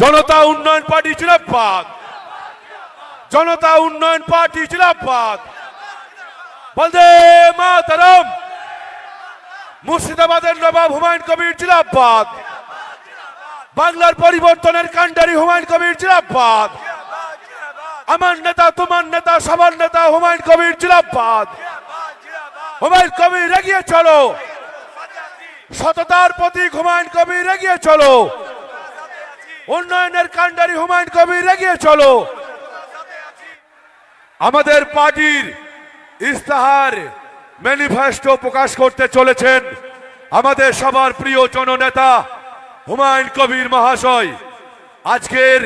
জনতা উন্নয়ন পার্টি জিন্দাবাদ। জনতা উন্নয়ন পার্টি জিন্দাবাদ। বন্দে মাতরম। মুর্শিদাবাদের নবাব হুমায়ুন কবির জিন্দাবাদ। বাংলার পরিবর্তনের কাণ্ডারি হুমায়ুন কবির জিন্দাবাদ। আমার নেতা, তোমার নেতা, সবার নেতা হুমায়ুন কবির জিন্দাবাদ। হুমায়ুন কবির এগিয়ে চলো। সততার প্রতীক হুমায়ুন কবির এগিয়ে চলো। উন্নয়নের কাণ্ডারি হুমায়ুন কবির এগিয়ে চলো। আমাদের পার্টির ইস্তাহার ম্যানিফেস্টো প্রকাশ করতে চলেছেন আমাদের সবার প্রিয় জননেতা হুমায়ুন কবির মহাশয়। আজকের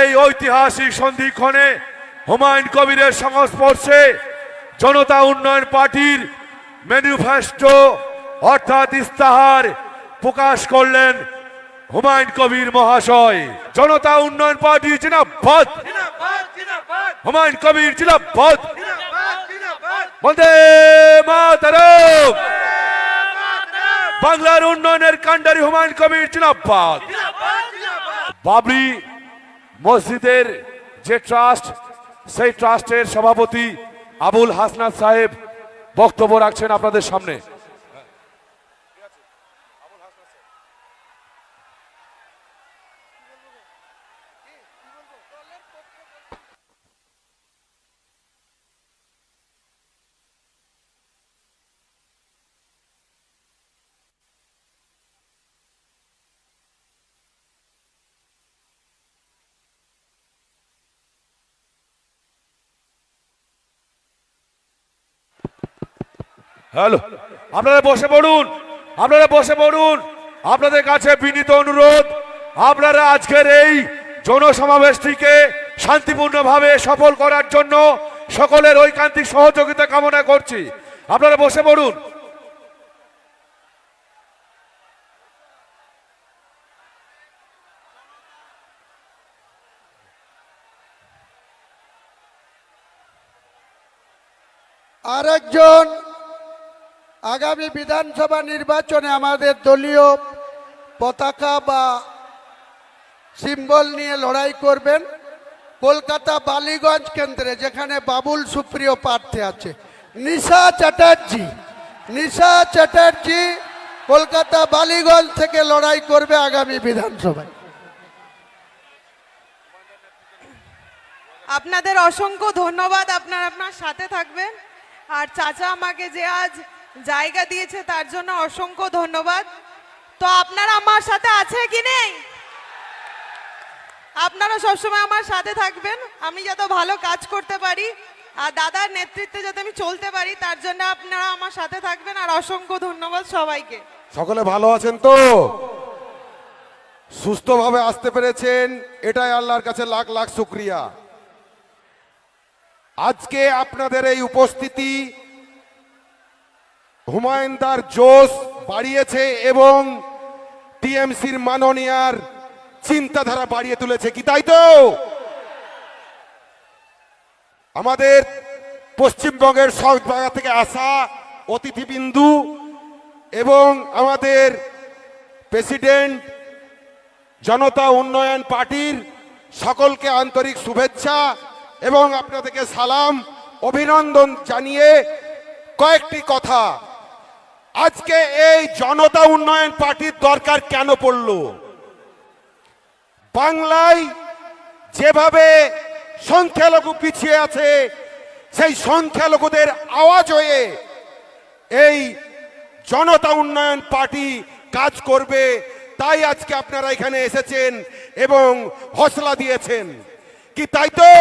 এই ঐতিহাসিক সন্ধিক্ষণে হুমায়ুন কবিরের সংস্পর্শে জনতা উন্নয়ন পার্টির ম্যানিফেস্টো অর্থাৎ ইস্তাহার প্রকাশ করলেন হুমায়ুন কবির মহাশয় জনতা উন্নয়ন পার্টি জিনাবাদ হুমায়ুন কবির জিনাবাদ বন্দে মাতরম। বাংলার উন্নয়নের কাণ্ডারি হুমায়ুন কবির জিনাবাদ বাবরি মসজিদের যে ট্রাস্ট সেই ট্রাস্টের সভাপতি আবুল হাসনাত সাহেব বক্তব্য রাখছেন আপনাদের সামনে। হ্যালো আপনারা বসে পড়ুন আপনারা বসে পড়ুন। আপনাদের কাছে বিনীত অনুরোধ আপনারা আজকের এই জনসমাবেশটিকে শান্তিপূর্ণভাবে সফল করার জন্য সকলের ঐকান্তিক সহযোগিতা কামনা করছি। আপনারা বসে পড়ুন। আরেকজন আগামী বিধানসভা নির্বাচনে আমাদের দলীয় পতাকা বা সিম্বল নিয়ে লড়াই করবেন কলকাতা বালিগঞ্জ কেন্দ্রে, যেখানে বাবুল সুপ্রিয় প্রার্থী আছে। নিশা চ্যাটার্জি নিশা চ্যাটার্জি কলকাতা বালিগঞ্জ থেকে লড়াই করবে আগামী বিধানসভায়। আপনাদের অসংখ্য ধন্যবাদ, আপনার আপনার সাথে থাকবেন। আর চাচা আমাকে যে আজ জায়গা দিয়েছে, তার জন্য অসংখ্য ধন্যবাদ। তো আপনারা আমার সাথে আছে কি নেই? আপনারা সবসময় আমার সাথে থাকবেন। আমি যাতে ভালো কাজ করতে পারি, আর দাদার নেতৃত্বে যাতে আমি চলতে পারি, তার জন্য আপনারা আমার সাথে থাকবেন, আর অসংখ্য ধন্যবাদ সবাইকে। সকলে ভালো আছেন তো? সুস্থভাবে আসতে পেরেছেন, এটাই আল্লাহর কাছে লাখ লাখ শুক্রিয়া। আজকে আপনাদের এই উপস্থিতি হুমায়ুনদার জোশ বাড়িয়েছে এবং টিএমসির মাননীয়ার চিন্তাধারা বাড়িয়ে তুলেছে কি তাই তো? আমাদের পশ্চিমবঙ্গের সব জায়গা থেকে আসা অতিথিবিন্দু এবং আমাদের প্রেসিডেন্ট জনতা উন্নয়ন পার্টির সকলকে আন্তরিক শুভেচ্ছা এবং আপনাদেরকে সালাম, অভিনন্দন জানিয়ে কয়েকটি কথা। আজকে এই জনতা উন্নয়ন পার্টির দরকার কেন পড়ল? বাংলায় যেভাবে সংখ্যালঘু পিছিয়ে আছে, সেই সংখ্যালঘুদের আওয়াজ হয়ে এই জনতা উন্নয়ন পার্টি কাজ করবে, তাই আজকে আপনারা এখানে এসেছেন এবং হসলা দিয়েছেন। কি তাই তো?